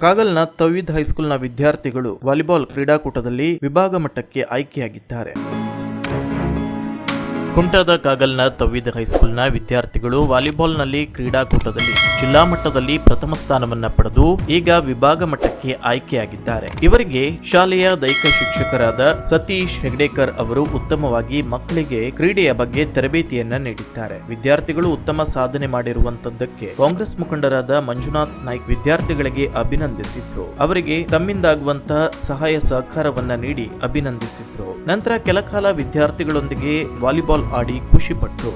ಕಾಗಲ್ನ ತವೀದ್ ಹೈಸ್ಕೂಲ್ನ ವಿದ್ಯಾರ್ಥಿಗಳು ವಾಲಿಬಾಲ್ ಕ್ರೀಡಾಕೂಟದಲ್ಲಿ ವಿಭಾಗ ಮಟ್ಟಕ್ಕೆ ಆಯ್ಕೆಯಾಗಿದ್ದಾರೆ. ಕುಂಟದ ಕಾಗಲ್ನ ತವ್ವಿದ ಹೈಸ್ಕೂಲ್ನ ವಿದ್ಯಾರ್ಥಿಗಳು ವಾಲಿಬಾಲ್ನಲ್ಲಿ ಕ್ರೀಡಾಕೂಟದಲ್ಲಿ ಜಿಲ್ಲಾ ಮಟ್ಟದಲ್ಲಿ ಪ್ರಥಮ ಸ್ಥಾನವನ್ನ ಪಡೆದು ಈಗ ವಿಭಾಗ ಮಟ್ಟಕ್ಕೆ ಆಯ್ಕೆಯಾಗಿದ್ದಾರೆ. ಇವರಿಗೆ ಶಾಲೆಯ ದೈಹಿಕ ಶಿಕ್ಷಕರಾದ ಸತೀಶ್ ಹೆಗ್ಡೇಕರ್ ಅವರು ಉತ್ತಮವಾಗಿ ಮಕ್ಕಳಿಗೆ ಕ್ರೀಡೆಯ ಬಗ್ಗೆ ತರಬೇತಿಯನ್ನ ನೀಡಿದ್ದಾರೆ. ವಿದ್ಯಾರ್ಥಿಗಳು ಉತ್ತಮ ಸಾಧನೆ ಮಾಡಿರುವಂತದ್ದಕ್ಕೆ ಕಾಂಗ್ರೆಸ್ ಮುಖಂಡರಾದ ಮಂಜುನಾಥ್ ನಾಯ್ಕ್ ವಿದ್ಯಾರ್ಥಿಗಳಿಗೆ ಅಭಿನಂದಿಸಿದ್ರು. ಅವರಿಗೆ ತಮ್ಮಿಂದಾಗುವಂತಹ ಸಹಾಯ ಸಹಕಾರವನ್ನ ನೀಡಿ ಅಭಿನಂದಿಸಿದ್ರು. ನಂತರ ಕೆಲಕಾಲ ವಿದ್ಯಾರ್ಥಿಗಳೊಂದಿಗೆ ವಾಲಿಬಾಲ್ ಆಡಿ ಖುಷಿಪಟ್ಟರು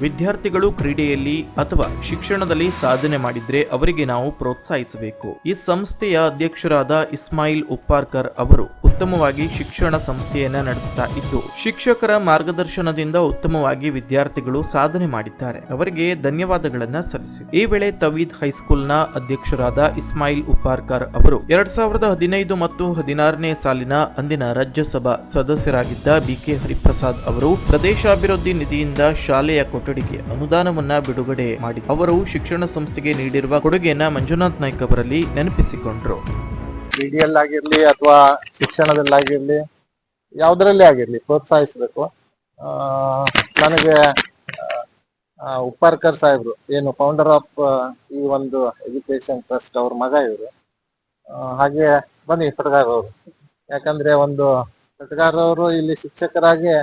ವಿದ್ಯಾರ್ಥಿಗಳು ಕ್ರೀಡೆಯಲ್ಲಿ ಅಥವಾ ಶಿಕ್ಷಣದಲ್ಲಿ ಸಾಧನೆ ಮಾಡಿದ್ರೆ ಅವರಿಗೆ ನಾವು ಪ್ರೋತ್ಸಾಹಿಸಬೇಕು. ಈ ಸಂಸ್ಥೆಯ ಅಧ್ಯಕ್ಷರಾದ ಇಸ್ಮಾಯಿಲ್ ಉಪ್ಪಾರ್ಕರ್ ಅವರು ಉತ್ತಮವಾಗಿ ಶಿಕ್ಷಣ ಸಂಸ್ಥೆಯನ್ನ ನಡೆಸ್ತಾ ಇದ್ದು, ಶಿಕ್ಷಕರ ಮಾರ್ಗದರ್ಶನದಿಂದ ಉತ್ತಮವಾಗಿ ವಿದ್ಯಾರ್ಥಿಗಳು ಸಾಧನೆ ಮಾಡಿದ್ದಾರೆ. ಅವರಿಗೆ ಧನ್ಯವಾದಗಳನ್ನ ಸಲ್ಲಿಸಿ. ಈ ವೇಳೆ ತವೀದ್ ಹೈಸ್ಕೂಲ್ನ ಅಧ್ಯಕ್ಷರಾದ ಇಸ್ಮಾಯಿಲ್ ಉಪಾರ್ಕರ್ ಅವರು, ಎರಡ್ ಸಾವಿರದ ಹದಿನೈದು ಮತ್ತು ಹದಿನಾರನೇ ಸಾಲಿನ ಅಂದಿನ ರಾಜ್ಯಸಭಾ ಸದಸ್ಯರಾಗಿದ್ದ ಬಿಕೆ ಹರಿಪ್ರಸಾದ್ ಅವರು, ಪ್ರದೇಶಾಭಿವೃದ್ಧಿ ನಿಧಿಯಿಂದ ಶಾಲೆಯ ಕೊಠಡಿಗೆ ಅನುದಾನವನ್ನ ಬಿಡುಗಡೆ ಮಾಡಿ, ಅವರು ಶಿಕ್ಷಣ ಸಂಸ್ಥೆಗೆ ನೀಡಿರುವ ಕೊಡುಗೆಯನ್ನ ಮಂಜುನಾಥ್ ನಾಯ್ಕ್ ಅವರಲ್ಲಿ ನೆನಪಿಸಿಕೊಂಡ್ರು. ಕ್ರೀಡೆಯಲ್ಲಿ ಆಗಿರ್ಲಿ ಅಥವಾ ಶಿಕ್ಷಣದಲ್ಲಾಗಿರ್ಲಿ ಯಾವುದರಲ್ಲೇ ಆಗಿರ್ಲಿ ಪ್ರೋತ್ಸಾಹಿಸಬೇಕು. ಆ, ನನಗೆ ಉಪ್ಪಾರ್ಕರ್ ಸಾಹೇಬ್ರು ಏನು ಫೌಂಡರ್ ಆಫ್ ಈ ಒಂದು ಎಜುಕೇಶನ್ ಟ್ರಸ್ಟ್ ಅವ್ರ ಮಗ ಇವರು. ಹಾಗೆ ಬನ್ನಿ ಪಟಗಾರ್ ಅವರು. ಯಾಕಂದ್ರೆ ಒಂದು ಪಟಗಾರ್ ಅವರು ಇಲ್ಲಿ ಶಿಕ್ಷಕರಾಗಿ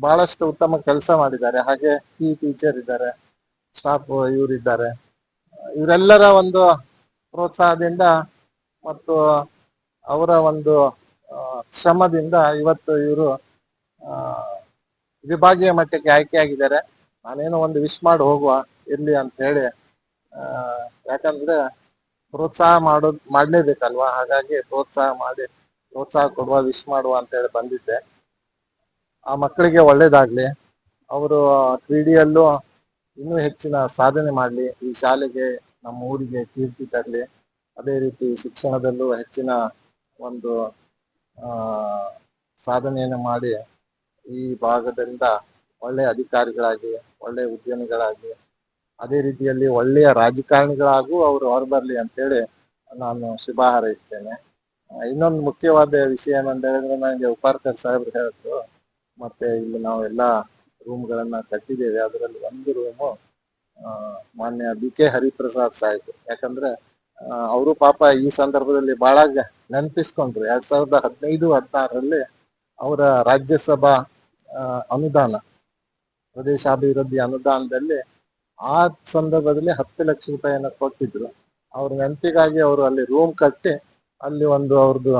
ಬಹಳಷ್ಟು ಉತ್ತಮ ಕೆಲಸ ಮಾಡಿದ್ದಾರೆ. ಹಾಗೆ ಈ ಟೀಚರ್ ಇದ್ದಾರೆ ಸ್ಟಾಫ್ ಇವರಿದ್ದಾರೆ. ಇವರೆಲ್ಲರ ಒಂದು ಪ್ರೋತ್ಸಾಹದಿಂದ ಮತ್ತು ಅವರ ಒಂದು ಶ್ರಮದಿಂದ ಇವತ್ತು ಇವರು ವಿಭಾಗೀಯ ಮಟ್ಟಕ್ಕೆ ಆಯ್ಕೆಯಾಗಿದ್ದಾರೆ. ನಾನೇನೋ ಒಂದು ವಿಶ್ ಮಾಡಿ, ಹೋಗುವ, ಇರ್ಲಿ ಅಂತ ಹೇಳಿ ಯಾಕಂದ್ರೆ ಪ್ರೋತ್ಸಾಹ ಮಾಡೋದ್ ಮಾಡ್ಲೇಬೇಕಲ್ವಾ? ಹಾಗಾಗಿ ಪ್ರೋತ್ಸಾಹ ಮಾಡಿ, ಪ್ರೋತ್ಸಾಹ ಕೊಡುವ, ವಿಶ್ ಮಾಡುವ ಅಂತ ಹೇಳಿ ಬಂದಿದ್ದೆ. ಆ ಮಕ್ಕಳಿಗೆ ಒಳ್ಳೇದಾಗ್ಲಿ. ಅವರು ಕ್ರೀಡೆಯಲ್ಲೂ ಇನ್ನೂ ಹೆಚ್ಚಿನ ಸಾಧನೆ ಮಾಡಲಿ. ಈ ಶಾಲೆಗೆ, ನಮ್ಮ ಊರಿಗೆ ಕೀರ್ತಿ ತರಲಿ. ಅದೇ ರೀತಿ ಶಿಕ್ಷಣದಲ್ಲೂ ಹೆಚ್ಚಿನ ಒಂದು ಸಾಧನೆಯನ್ನು ಮಾಡಿ ಈ ಭಾಗದಿಂದ ಒಳ್ಳೆಯ ಅಧಿಕಾರಿಗಳಾಗಿ ಒಳ್ಳೆಯ ಉದ್ಯಮಿಗಳಾಗಿ, ಅದೇ ರೀತಿಯಲ್ಲಿ ಒಳ್ಳೆಯ ರಾಜಕಾರಣಿಗಳಾಗೂ ಅವರು ಹೊರಬರಲಿ ಅಂತೇಳಿ ನಾನು ಶುಭ ಹಾರೈಸ್ತೇನೆ. ಇನ್ನೊಂದು ಮುಖ್ಯವಾದ ವಿಷಯ ಏನಂತ ಹೇಳಿದ್ರೆ ನನಗೆ ಉಪಾರ್ಕರ್ ಸಾಹೇಬ್ರು ಹೇಳಿದ್ರು, ಮತ್ತೆ ಇಲ್ಲಿ ನಾವು ಎಲ್ಲ ರೂಮ್ಗಳನ್ನ ಕಟ್ಟಿದ್ದೇವೆ, ಅದರಲ್ಲಿ ಒಂದು ರೂಮು ಮಾನ್ಯ ಬಿ ಕೆ ಹರಿಪ್ರಸಾದ್ ಸಾಹೇಬ್ರು. ಯಾಕಂದ್ರೆ ಅವರು ಪಾಪ ಈ ಸಂದರ್ಭದಲ್ಲಿ ಬಹಳ ನೆನಪಿಸ್ಕೊಂಡ್ರು. ಎರಡ್ ಸಾವಿರದ ಹದಿನೈದು, ಹದಿನಾರರಲ್ಲಿ ಅವರ ರಾಜ್ಯಸಭಾ ಅನುದಾನ, ಪ್ರದೇಶಾಭಿವೃದ್ಧಿ ಅನುದಾನದಲ್ಲಿ ಆ ಸಂದರ್ಭದಲ್ಲಿ ಹತ್ತು ಲಕ್ಷ ರೂಪಾಯಿಯನ್ನು ಕೊಟ್ಟಿದ್ರು. ಅವ್ರ ನೆನಪಿಗಾಗಿ ಅವರು ಅಲ್ಲಿ ರೂಮ್ ಕಟ್ಟಿ ಅಲ್ಲಿ ಒಂದು ಅವ್ರದ್ದು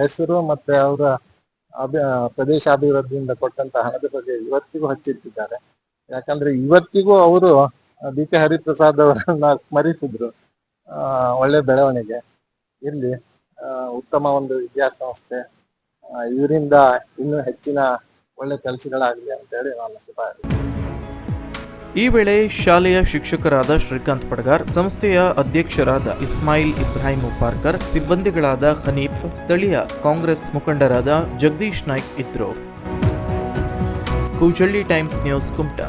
ಹೆಸರು ಮತ್ತೆ ಅವರ ಅಭಿ ಪ್ರದೇಶಾಭಿವೃದ್ಧಿಯಿಂದ ಕೊಟ್ಟಂತ ಹಣದ ಬಗ್ಗೆ ಇವತ್ತಿಗೂ ಹಚ್ಚಿಟ್ಟಿದ್ದಾರೆ. ಯಾಕಂದ್ರೆ ಇವತ್ತಿಗೂ ಅವರು ಬಿ ಕೆ ಹರಿಪ್ರಸಾದ್ ಅವರನ್ನ ಸ್ಮರಿಸಿದ್ರು. ಒಳ್ಳೆ ಬೆಳವಣಿಗೆ. ಇರ್ಲಿ. ಉತ್ತಮ ಒಂದು ವಿದ್ಯಾಸಂಸ್ಥೆ. ಸಂಸ್ಥೆ ಇವರಿಂದ ಇನ್ನೂ ಹೆಚ್ಚಿನ ಒಳ್ಳೆ ಕೆಲಸಗಳಾಗಲಿ ಅಂತೇಳಿ ನಾನು ಶುಭ ಈ ವೇಳೆ ಶಾಲೆಯ ಶಿಕ್ಷಕರಾದ ಶ್ರೀಕಾಂತ್ ಪಡಗಾರ್, ಸಂಸ್ಥೆಯ ಅಧ್ಯಕ್ಷರಾದ ಇಸ್ಮಾಯಿಲ್ ಇಬ್ರಾಹಿಂ ಉಪಾರ್ಕರ್, ಸಿಬ್ಬಂದಿಗಳಾದ ಹನೀಫ್, ಸ್ಥಳೀಯ ಕಾಂಗ್ರೆಸ್ ಮುಖಂಡರಾದ ಜಗದೀಶ್ ನಾಯ್ಕ್ ಇದ್ರು ಕೂಜಳ್ಳಿ ಟೈಮ್ಸ್ ನ್ಯೂಸ್ ಕುಮಟಾ.